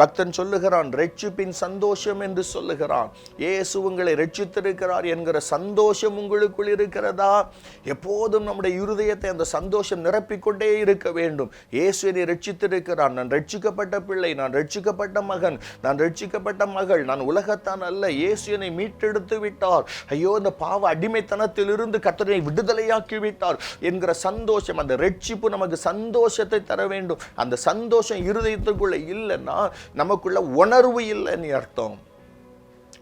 பக்தன் சொல்லுகிறான் ரட்சிப்பின் சந்தோஷம் என்று சொல்லுகிறான். இயேசு உங்களை ரட்சித்திருக்கிறார் என்கிற சந்தோஷம் உங்களுக்குள் இருக்கிறதா? எப்போதும் நம்முடைய இருதயத்தை அந்த சந்தோஷம் நிரப்பிக்கொண்டே இருக்க வேண்டும். இயேசு என்னை ரட்சித்திருக்கிறான் நான் ரட்சிக்கப்பட்ட பிள்ளை நான் ரட்சிக்கப்பட்ட மகன் நான் ரட்சிக்கப்பட்ட மகள் நான் உலகத்தான் அல்ல. இயேசு என்னை மீட்டெடுத்து விட்டார். ஐயோ இந்த பாவ அடிமைத்தனத்திலிருந்து கத்தனை விடுதலையாக்கி விட்டார் என்கிற சந்தோஷம் அந்த ரட்சிப்பு நமக்கு சந்தோஷத்தை தர வேண்டும். அந்த சந்தோஷம் இருதயத்துக்குள்ளே இல்லைன்னா நமக்குள்ள உணர்வு இல்லைன்னு அர்த்தம்.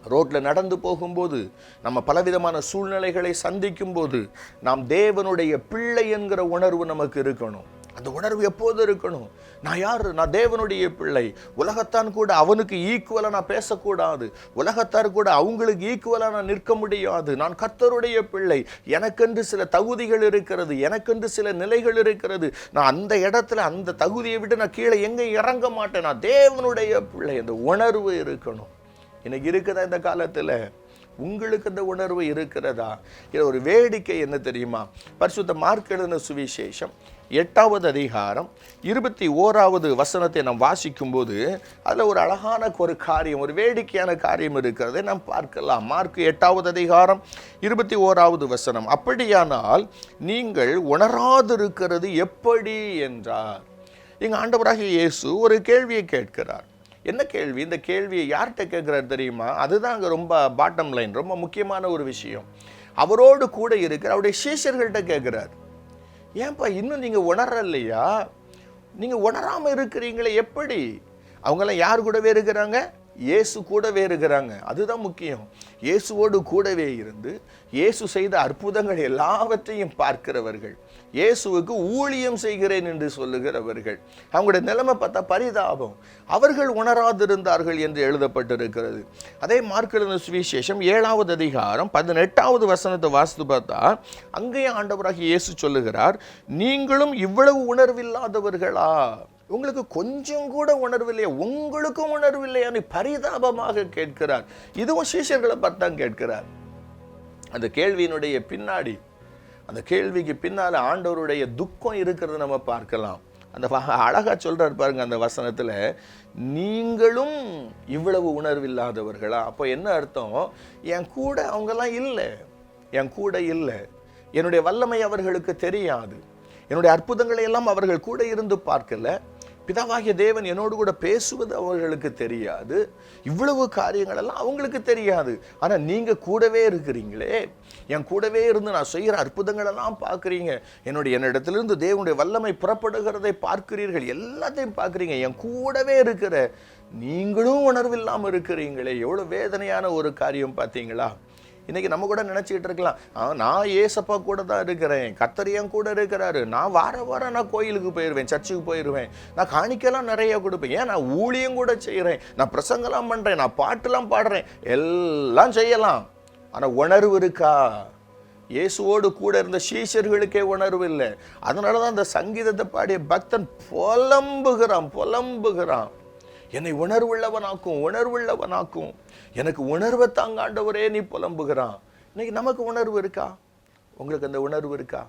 ரோட்ல நடந்து போகும்போது நம்ம பலவிதமான சூழ்நிலைகளை சந்திக்கும் போது நாம் தேவனுடைய பிள்ளை என்கிற உணர்வு நமக்கு இருக்கணும். அந்த உணர்வு எப்போது இருக்கணும்? நான் யார்? நான் தேவனுடைய பிள்ளை. உலகத்தான் கூட அவனுக்கு ஈக்குவலாக நான் பேசக்கூடாது. உலகத்தார் கூட அவங்களுக்கு ஈக்குவலாக நான் நிற்க முடியாது. நான் கத்தருடைய பிள்ளை. எனக்கென்று சில தகுதிகள் இருக்கிறது. எனக்கென்று சில நிலைகள் இருக்கிறது. நான் அந்த இடத்துல அந்த தகுதியை விட்டு நான் கீழே எங்கே இறங்க மாட்டேன். நான் தேவனுடைய பிள்ளை. அந்த உணர்வு இருக்கணும். எனக்கு இருக்குதா இந்த காலத்தில்? உங்களுக்கு அந்த உணர்வு இருக்கிறதா? இது ஒரு வேடிக்கை என்ன தெரியுமா? பரிசுத்த மார்க் எழுதின சுவிசேஷம் எட்டாவது அதிகாரம் இருபத்தி ஓராவது வசனத்தை நாம் வாசிக்கும்போது அதில் ஒரு அழகான ஒரு காரியம் ஒரு வேடிக்கையான காரியம் இருக்கிறதை நாம் பார்க்கலாம். மார்க் எட்டாவது அதிகாரம் இருபத்தி ஓராவது வசனம் அப்படியானால் நீங்கள் உணராதிருக்கிறது எப்படி? என்றார். எங்கள் ஆண்டவராகிய இயேசு ஒரு கேள்வியை கேட்கிறார். என்ன கேள்வி? இந்த கேள்வியை யார்கிட்ட கேட்குறாரு தெரியுமா? அதுதான் அங்கே ரொம்ப பாட்டம் லைன் ரொம்ப முக்கியமான ஒரு விஷயம். அவரோடு கூட இருக்கிற அவருடைய சீஷர்கள்ட்ட கேட்குறாரு. ஏன்பா இன்னும் நீங்கள் உணரலையா? நீங்கள் உணராமல் இருக்கிறீங்களே எப்படி? அவங்களாம் யார் கூடவே இருக்கிறாங்க? இயேசு கூடவே இருக்கிறாங்க. அதுதான் முக்கியம். இயேசுவோடு கூடவே இருந்து இயேசு செய்த அற்புதங்கள் எல்லாவற்றையும் பார்க்கிறவர்கள். இயேசுவுக்கு ஊழியம் செய்கிறேன் என்று சொல்லுகிறவர்கள். அவங்களுடைய நிலைமை பார்த்தா பரிதாபம். அவர்கள் உணராதிருந்தார்கள் என்று எழுதப்பட்டிருக்கிறது. அதே மார்க்கெழுந்த சுவிசேஷம் ஏழாவது அதிகாரம் பதினெட்டாவது வசனத்தை வாசித்து பார்த்தா அங்கேயும் ஆண்டவராக இயேசு சொல்லுகிறார் நீங்களும் இவ்வளவு உணர்வில்லாதவர்களா? உங்களுக்கு கொஞ்சம் கூட உணர்வில்லையா? உங்களுக்கும் உணர்வில்லையான்னு பரிதாபமாக கேட்கிறார் இதுவும் சீஷர்களை பார்த்து தான் கேட்கிறார். அந்த கேள்வியினுடைய பின்னாடி அந்த கேள்விக்கு பின்னால் ஆண்டவருடைய துக்கம் இருக்கிறத நம்ம பார்க்கலாம். அந்த அழகாக சொல்கிறார் பாருங்கள் பாருங்க அந்த வசனத்தில் நீங்களும் இவ்வளவு உணர்வில்லாதவர்களா? அப்போ என்ன அர்த்தம்? என் கூட அவங்கெல்லாம் இல்லை. என் கூட இல்லை. என்னுடைய வல்லமை அவர்களுக்கு தெரியாது. என்னுடைய அற்புதங்களை எல்லாம் அவர்கள் கூட இருந்து பார்க்கல. பிதாவாகிய தேவன் என்னோடு கூட பேசுவது அவர்களுக்கு தெரியாது. இவ்வளவு காரியங்களெல்லாம் அவங்களுக்கு தெரியாது. ஆனால் நீங்கள் கூடவே இருக்கிறீங்களே. என் கூடவே இருந்து நான் செய்கிற அற்புதங்களெல்லாம் பார்க்குறீங்க. என்னுடைய என்னிடத்திலிருந்து தேவனுடைய வல்லமை புறப்படுகிறதை பார்க்கிறீர்கள். எல்லாத்தையும் பார்க்குறீங்க. என் கூடவே இருக்கிற நீங்களும் உணர்வில்லாமல் இருக்கிறீங்களே. எவ்வளோ வேதனையான ஒரு காரியம் பார்த்தீங்களா? இன்னைக்கு நம்ம கூட நினச்சிக்கிட்டு இருக்கலாம். நான் ஏசப்பா கூட தான் இருக்கிறேன். கத்தரியன் கூட இருக்கிறாரு. நான் வார வாரம் நான் கோயிலுக்கு போயிடுவேன் சர்ச்சுக்கு போயிடுவேன் நான் காணிக்கெல்லாம் நிறைய கொடுப்பேன். ஏன்? நான் ஊழியம் கூட செய்கிறேன் நான் பிரசங்கெல்லாம் பண்ணுறேன் நான் பாட்டுலாம் பாடுறேன். எல்லாம் செய்யலாம். ஆனால் உணர்வு இருக்கா? இயேசுவோடு கூட இருந்த சீஷர்களுக்கே உணர்வு இல்லை. அதனால தான் அந்த சங்கீதத்தை பாடிய பக்தன் புலம்புகிறான் புலம்புகிறான். என்னை உணர்வுள்ளவனாக்கும் உணர்வுள்ளவனாக்கும். எனக்கு உணர்வை தாங்காண்டவரே நீ புலம்புகிறான். இன்னைக்கு நமக்கு உணர்வு இருக்கா? உங்களுக்கு அந்த உணர்வு இருக்கா?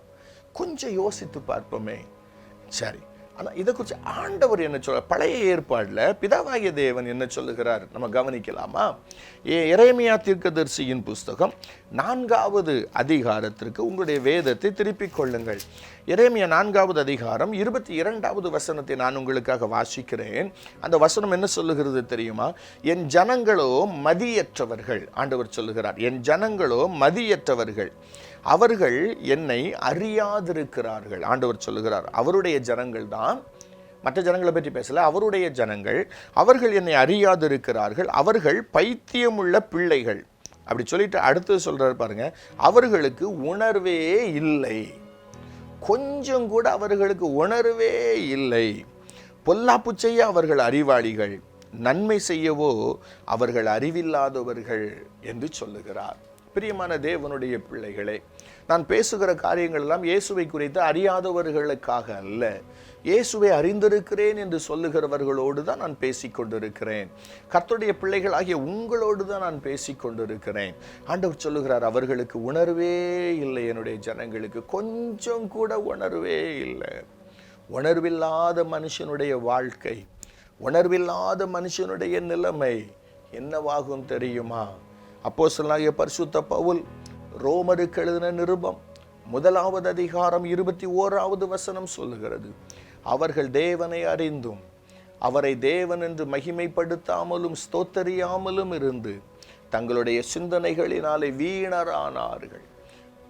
கொஞ்சம் யோசித்து பார்ப்போமே. சரி. ஆனால் இதை குறித்து ஆண்டவர் என்ன சொல்ல பழைய ஏற்பாடில் பிதாவாகிய தேவன் என்ன சொல்லுகிறார்? நம்ம கவனிக்கலாமா? ஏ இறைமையா தீர்க்கதரிசியின் புஸ்தகம் நான்காவது அதிகாரத்திற்கு உங்களுடைய வேதத்தை திருப்பிக் கொள்ளுங்கள். இறைமையா நான்காவது அதிகாரம் இருபத்தி இரண்டாவது வசனத்தை நான் உங்களுக்காக வாசிக்கிறேன். அந்த வசனம் என்ன சொல்லுகிறது தெரியுமா? என் ஜனங்களோ மதியற்றவர்கள் ஆண்டவர் சொல்லுகிறார் என் ஜனங்களோ மதியற்றவர்கள் அவர்கள் என்னை அறியாதிருக்கிறார்கள் ஆண்டவர் சொல்லுகிறார். அவருடைய ஜனங்கள் தான் மற்ற ஜனங்களை பற்றி பேசல அவருடைய ஜனங்கள் அவர்கள் என்னை அறியாதிருக்கிறார்கள் அவர்கள் பைத்தியமுள்ள பிள்ளைகள். அப்படி சொல்லிட்டு அடுத்து சொல்கிறார் பாருங்க அவர்களுக்கு உணர்வே இல்லை. கொஞ்சம் கூட அவர்களுக்கு உணர்வே இல்லை. பொல்லாப்பு செய்ய அவர்கள் அறிவாளிகள் நன்மை செய்யவோ அவர்கள் அறிவில்லாதவர்கள் என்று சொல்லுகிறார். பிரியமான தேவனுடைய பிள்ளைகளே நான் பேசுகிற காரியங்கள் எல்லாம் இயேசுவை குறித்து அறியாதவர்களுக்காக அல்ல. இயேசுவை அறிந்திருக்கிறேன் என்று சொல்லுகிறவர்களோடு தான் நான் பேசிக்கொண்டிருக்கிறேன் கர்த்தருடைய பிள்ளைகள் பிள்ளைகளாகிய உங்களோடு தான் நான் பேசிக்கொண்டிருக்கிறேன் ஆண்டவர் சொல்லுகிறார் அவர்களுக்கு உணர்வே இல்லை என்னுடைய ஜனங்களுக்கு கொஞ்சம் கூட உணர்வே இல்லை. உணர்வில்லாத மனுஷனுடைய வாழ்க்கை உணர்வில்லாத மனுஷனுடைய நிலைமை என்னவாகும் தெரியுமா? அப்போசலாகிய பரிசுத்த பவுல் ரோமருக்கு எழுதின நிருபம் முதலாவது அதிகாரம் இருபத்தி ஓராவது வசனம் சொல்லுகிறது. அவர்கள் தேவனை அறிந்தும் அவரை தேவன் என்று மகிமைப்படுத்தாமலும் ஸ்தோத்தரியாமலும் இருந்து தங்களுடைய சிந்தனைகளினாலே வீணரானார்கள்.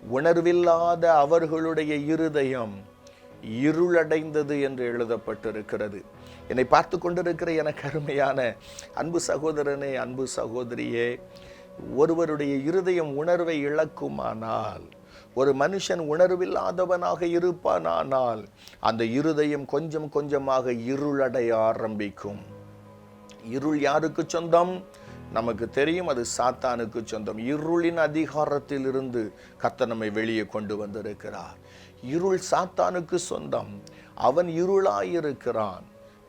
உணர்வில்லாத அவர்களுடைய இருதயம் இருளடைந்தது என்று எழுதப்பட்டிருக்கிறது. என்னை பார்த்து கொண்டிருக்கிற எனக்கு அருமையான அன்பு சகோதரனே அன்பு சகோதரியே ஒருவருடைய இருதயம் உணர்வை இழக்குமானால் ஒரு மனுஷன் உணர்வில்லாதவனாக இருப்பானானால் அந்த இருதயம் கொஞ்சம் கொஞ்சமாக இருளடைய ஆரம்பிக்கும். இருள் யாருக்கு சொந்தம்? நமக்கு தெரியும் அது சாத்தானுக்கு சொந்தம். இருளின் அதிகாரத்தில் இருந்து கத்த நம்மை வெளியே கொண்டு வந்திருக்கிறார். இருள் சாத்தானுக்கு சொந்தம். அவன் இருளாயிருக்கிறான்.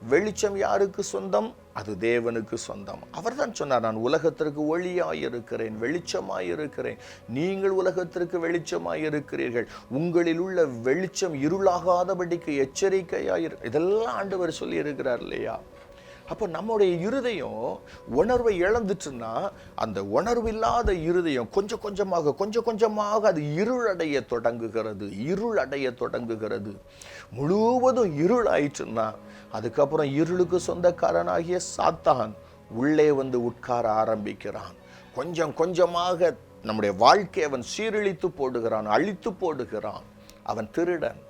வெளிச்சம் யாருக்கு சொந்தம்? அது தேவனுக்கு சொந்தம். அவர்தான் சொன்னார் நான் உலகத்திற்கு ஒளியாக இருக்கிறேன் வெளிச்சமாக இருக்கிறேன் நீங்கள் உலகத்திற்கு வெளிச்சமாக இருக்கிறீர்கள் உங்களில் உள்ள வெளிச்சம் இருளாகாதபடிக்கு எச்சரிக்கையாயிரு இதெல்லாம் ஆண்டவர் சொல்லி இருக்கிறார் இல்லையா? அப்போ நம்முடைய இருதயம் உணர்வை இழந்துச்சுன்னா அந்த உணர்வு இல்லாத இருதயம் கொஞ்சம் கொஞ்சமாக கொஞ்சம் கொஞ்சமாக அது இருளடைய தொடங்குகிறது இருளடைய தொடங்குகிறது. முழுவதும் இருள் ஆயிடுச்சுன்னா அதுக்கப்புறம் இருளுக்கு சொந்தக்காரனாகிய சாத்தான் உள்ளே வந்து உட்கார ஆரம்பிக்கிறான். கொஞ்சம் கொஞ்சமாக நம்முடைய வாழ்க்கையை அவன் சீரழித்து போடுகிறான் அழித்து போடுகிறான். அவன் திருடன்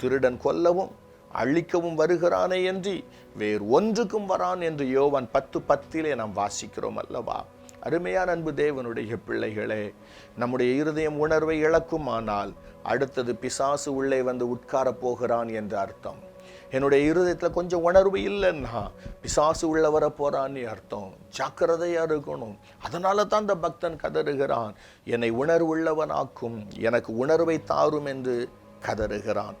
திருடன் கொல்லவும் அழிக்கவும் வருகிறானே என்று வேறு ஒன்றுக்கும் வரான் என்று யோவான் பத்து பத்திலே நாம் வாசிக்கிறோம் அல்லவா? அருமையான அன்பு தேவனுடைய பிள்ளைகளே நம்முடைய இருதயம் உணர்வை இழக்குமானால் அடுத்தது பிசாசு உள்ளே வந்து உட்காரப் போகிறான் என்று அர்த்தம். என்னுடைய இருதயத்தில் கொஞ்சம் உணர்வு இல்லைன்னா பிசாசு உள்ள வர போறான்னு அர்த்தம். ஜாக்கிரதையாக இருக்கணும். அதனால தான் அந்த பக்தன் கதறுகிறான். என்னை உணர்வுள்ளவனாக்கும் எனக்கு உணர்வை தாரும் என்று கதறுகிறான்.